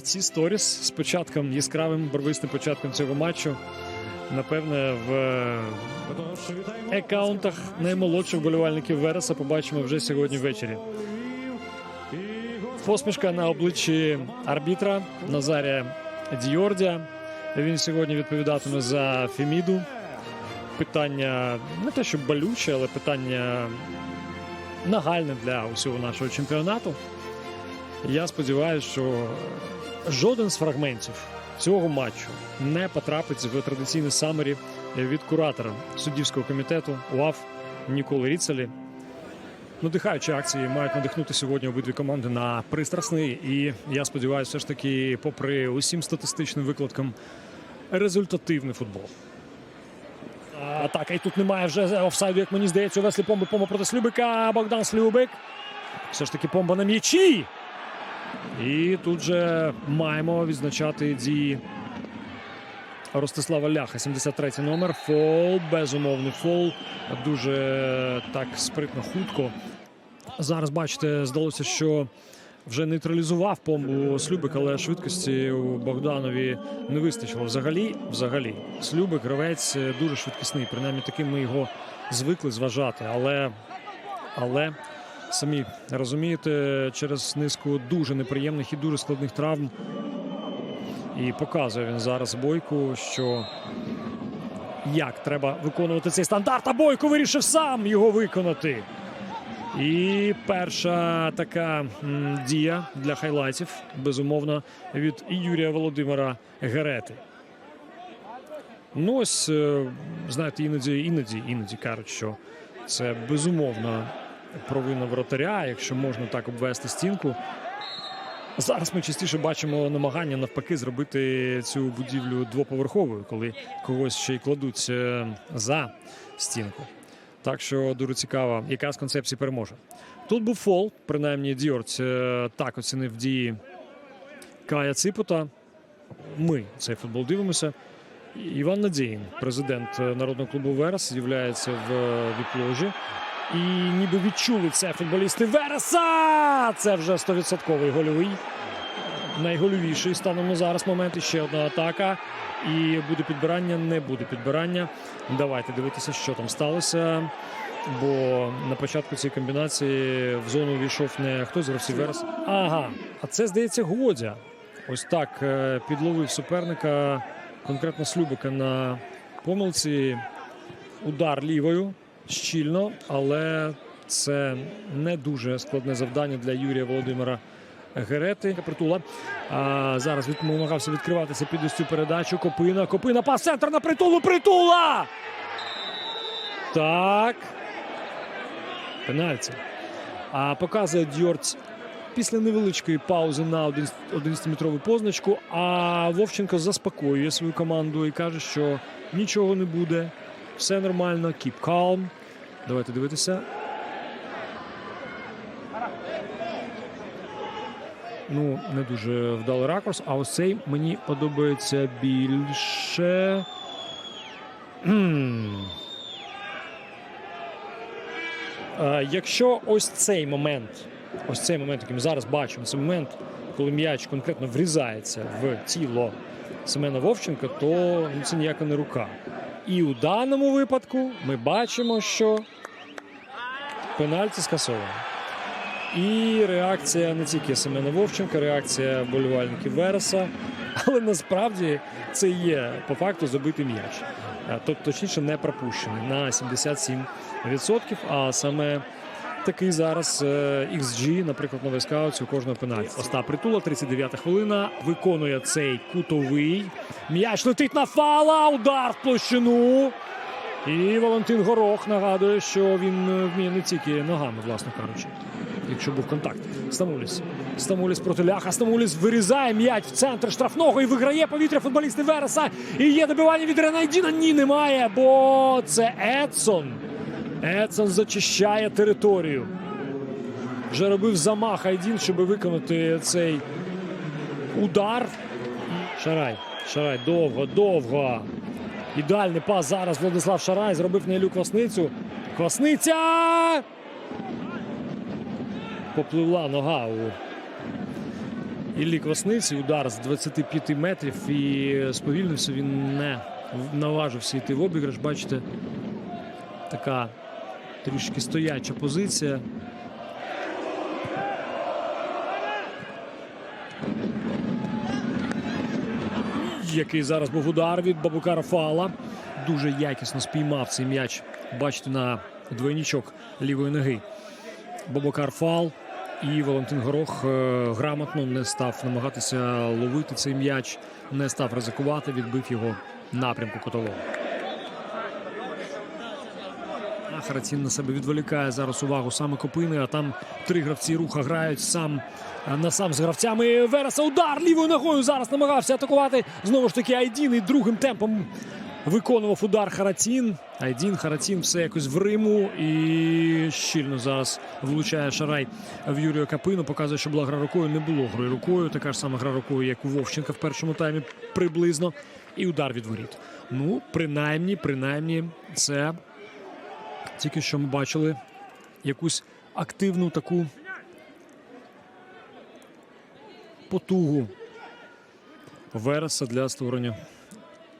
ці, сторіс з початком яскравим барвистим початком цього матчу. Напевне, в е, аккаунтах наймолодших болівальників Вереса побачимо вже сьогодні ввечері. Посмішка на обличчі арбітра Назарія Діордія. Він сьогодні відповідатиме за Феміду. Питання не те, що болюче, але питання нагальне для усього нашого чемпіонату. Я сподіваюся, що жоден з фрагментів цього матчу не потрапить в традиційний самері від куратора суддівського комітету УАФ Ніколи Ріцелі. Надихаючі акції мають надихнути сьогодні обидві команди на пристрасний. І я сподіваюся, все ж таки, попри усім статистичним викладкам, результативний футбол. Атака і тут немає вже офсайду, як мені здається, Веслі Помби Помба проти Слюбика. Богдан Слюбик. Все ж таки помба на м'ячі. І тут же маємо відзначати дії Ростислава Ляха, 73 номер. Фол, безумовний фол. Дуже так спритно, хутко. Зараз, бачите, здалося, що вже нейтралізував помбу Слюбик, але швидкості у Богданові не вистачило. Взагалі, взагалі, Слюбик гравець дуже швидкісний. Принаймні таким ми його звикли зважати. Але, але самі розумієте, через низку дуже неприємних і дуже складних травм. І показує він зараз Бойку, що як треба виконувати цей стандарт. А Бойко вирішив сам його виконати. І перша така дія для хайлайтів, безумовно, від Юрія Володимира Герети. Ну, ось, е, знаєте, іноді, іноді, іноді кажуть, що це безумовно провина вратаря, якщо можна так обвести стінку. Зараз ми частіше бачимо намагання навпаки зробити цю будівлю двоповерховою, коли когось ще й кладуть е, за стінку. Так що дуже цікаво, яка з концепцій переможе. Тут був фол, принаймні Діорц е, так оцінив дії Кая Ципута. Ми цей футбол дивимося. Іван Надіїн, президент е, народного клубу Верес, з'являється в віп-ложі. І ніби відчули це футболісти Вереса! Це вже 100% гольовий. Найгольовіший станом зараз момент. І ще одна атака. І буде підбирання, не буде підбирання. Давайте дивитися, що там сталося. Бо на початку цієї комбінації в зону увійшов не хтось з гравців Верес. Ага, а це здається Годя. Ось так е, підловив суперника, конкретно Слюбика на помилці. Удар лівою щільно, але це не дуже складне завдання для Юрія Володимира Герети. Притула а, зараз намагався відкриватися під ось цю передачу. Копина, Копина, пас центр на притулу. Притула! Так. Пенальті. А показує Дьорц після невеличкої паузи на 11-метрову позначку. А Вовченко заспокоює свою команду і каже, що нічого не буде. Все нормально, keep calm. Давайте дивитися. Ну, не дуже вдалий ракурс. А ось цей мені подобається більше. Е, Якщо ось цей момент, ось цей момент, який ми зараз бачимо, це момент, коли м'яч конкретно врізається в тіло Семена Вовченка, то ну, це ніяка не рука. І у даному випадку ми бачимо, що пенальті скасовано. І реакція не тільки Семена Вовченка, реакція болівальників Вереса, але насправді це є по факту забитий м'яч. Е, Тобто, точніше, не пропущений на 77%. А саме такий зараз е, XG, наприклад, на вискауці у кожного пенальті. Остап Притула, 39-та хвилина, виконує цей кутовий. М'яч летить на фала, удар в площину. І Валентин Горох нагадує, що він е, вміє не тільки ногами, власне кажучи, якщо був контакт. Стамуліс. Стамуліс проти ляха. Стамуліс вирізає м'яч в центр штрафного і виграє повітря футболісти Вереса. І є добивання від Ренайдіна. Ні, немає, бо це Едсон. Едсон зачищає територію. Вже робив замах Айдін, щоб виконати цей удар. Шарай. Шарай довго, довго. Ідеальний пас зараз Владислав Шарай зробив на Ілю Квасницю. Квасниця! Попливла нога у Іллі Квасниці. Удар з 25 метрів і сповільнився. Він не наважився йти в обіграш. Бачите, така трішки стояча позиція. Який зараз був удар від Бабукара Фала. Дуже якісно спіймав цей м'яч. Бачите, на двойнічок лівої ноги. Бабукар Фал і Валентин Горох е, грамотно не став намагатися ловити цей м'яч, не став ризикувати, відбив його напрямку котового. Харацін на себе відволікає зараз увагу саме Копини, а там три гравці руха грають сам е, на сам з гравцями. Вереса удар лівою ногою зараз намагався атакувати. Знову ж таки, Айдін і другим темпом виконував удар Харацін. Айдін Харацін все якось в Риму і щільно зараз влучає Шарай в Юрія Капину. Показує, що була гра рукою. Не було гри рукою. Така ж сама гра рукою, як у Вовченка в першому таймі приблизно. І удар від воріт. Ну, принаймні, принаймні, це тільки що ми бачили якусь активну таку потугу Вереса для створення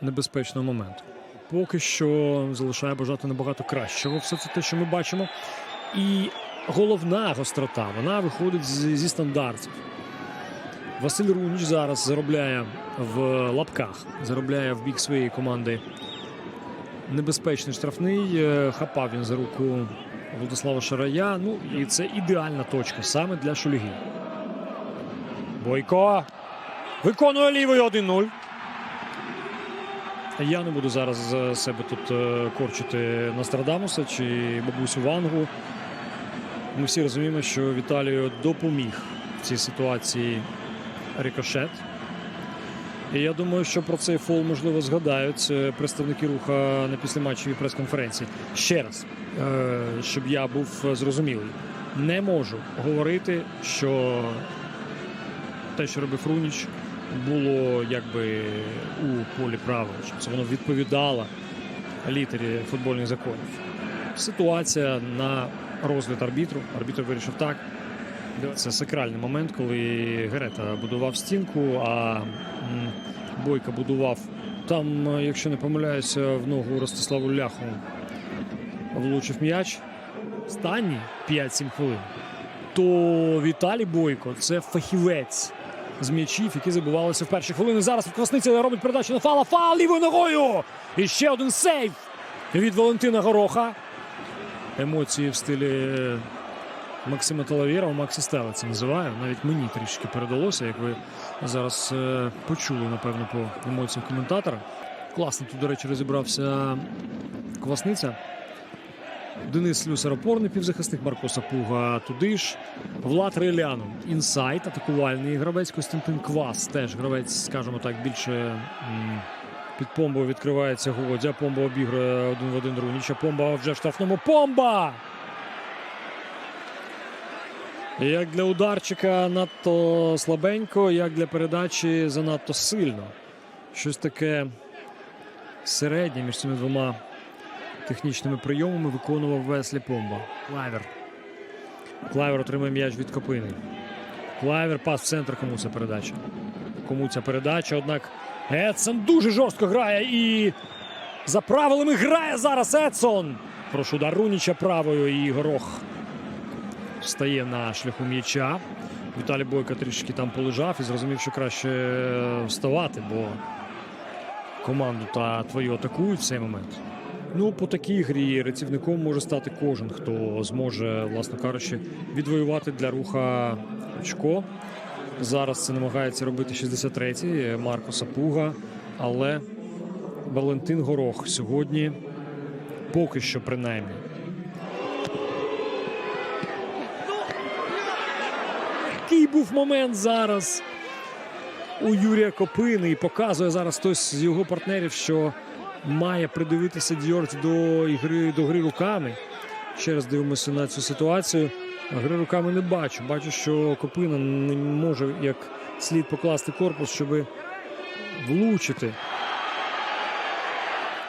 небезпечного моменту. Поки що залишає бажати набагато кращого. Все це те, що ми бачимо. І головна гострота вона виходить з- зі стандартів. Василь Руніч зараз заробляє в лапках, заробляє в бік своєї команди небезпечний штрафний. Е, Хапав він за руку Владислава Шарая. Ну і це ідеальна точка саме для Шульги. Бойко виконує лівою 1-0. Я не буду зараз з себе тут е, корчити Нострадамуса чи бабусю Вангу. Ми всі розуміємо, що Віталію допоміг в цій ситуації рикошет. І я думаю, що про цей фол можливо згадають е, представники руха на післяматчевій прес-конференції. Ще раз, е, щоб я був зрозумілий, не можу говорити, що те, що робив Руніч, було якби у полі правил, щоб це воно відповідало літері футбольних законів. Ситуація на розгляд арбітру. Арбітр вирішив так. Це сакральний момент, коли Герета будував стінку, а м, Бойко будував там, якщо не помиляюся, в ногу Ростиславу Ляху влучив м'яч. Останні 5-7 хвилин. То Віталій Бойко це фахівець з м'ячів, які забувалися в перші хвилини. Зараз Квасниця робить передачу на фала. Фал лівою ногою. І ще один сейв від Валентина Гороха. Емоції в стилі Максима Талавєрова, Максі Стела це називаю. Навіть мені трішки передалося, як ви зараз е, почули, напевно, по емоціям коментатора. Класно тут, до речі, розібрався Квасниця. Денис Слюсар опорний півзахисник Марко Сапуга туди ж. Влад Реляну. Інсайт, атакувальний гравець Костянтин Квас. Теж гравець, скажімо так, більше під помбою відкривається Годзя. Помба обігрує один в один Руніча. Помба вже в штрафному. Помба! Як для ударчика надто слабенько, як для передачі занадто сильно. Щось таке середнє між цими двома технічними прийомами виконував Веслі Помба. Клайвер. Клайвер отримає м'яч від Копини. Клайвер пас в центр. Кому ця передача? Кому ця передача? Однак Едсон дуже жорстко грає і за правилами грає зараз Едсон. Прошу удар Руніча правою і горох стає на шляху м'яча. Віталій Бойко трішки там полежав і зрозумів, що краще вставати, бо команду та твою атакують в цей момент. Ну, по такій грі рятівником може стати кожен, хто зможе, власно кажучи, відвоювати для руха очко. Зараз це намагається робити 63-й Марко Сапуга, але Валентин Горох сьогодні поки що принаймні був момент зараз у Юрія Копини і показує зараз хтось з його партнерів, що має придивитися Діорт до ігри до гри руками. Ще раз дивимося на цю ситуацію. Гри руками не бачу. Бачу, що Копина не може як слід покласти корпус, щоб влучити.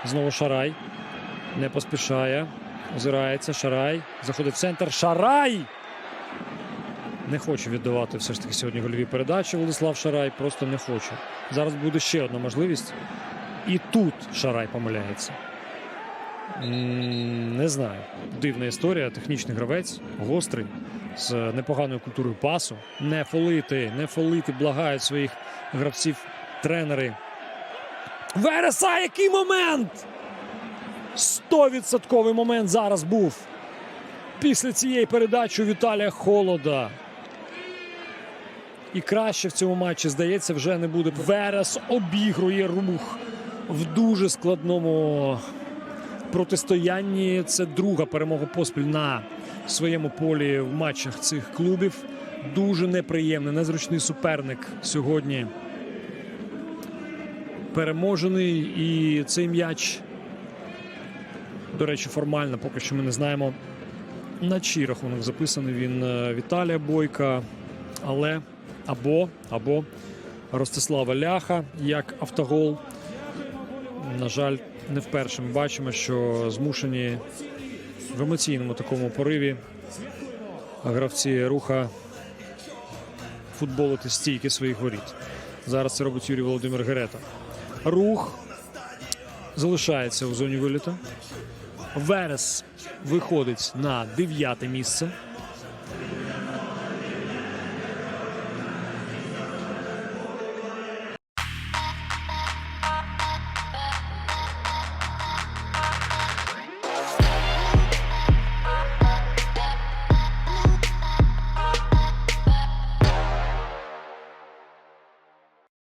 Знову Шарай. Не поспішає. Озирається. Шарай. Заходить в центр. Шарай! Не хоче віддавати все ж таки сьогодні гольові передачі. Владислав Шарай просто не хоче. Зараз буде ще одна можливість. І тут Шарай помиляється. Не знаю. Дивна історія. Технічний гравець, гострий, з непоганою культурою пасу. Не фолити, не фолити, благають своїх гравців тренери. Вереса, який момент! Стовідсотковий момент зараз був. Після цієї передачі Віталія Холода. І краще в цьому матчі, здається, вже не буде. Верес обігрує рух в дуже складному протистоянні. Це друга перемога поспіль на своєму полі в матчах цих клубів. Дуже неприємний, незручний суперник сьогодні. Переможений. І цей м'яч, до речі, формально поки що ми не знаємо. На чий рахунок записаний він е, Віталія Бойка, але або, або Ростислава Ляха як автогол. На жаль, не вперше ми бачимо, що змушені в емоційному такому пориві гравці руха футболити стійки своїх воріт. Зараз це робить Юрій Володимир Герета. Рух залишається у зоні виліту. Верес виходить на дев'яте місце.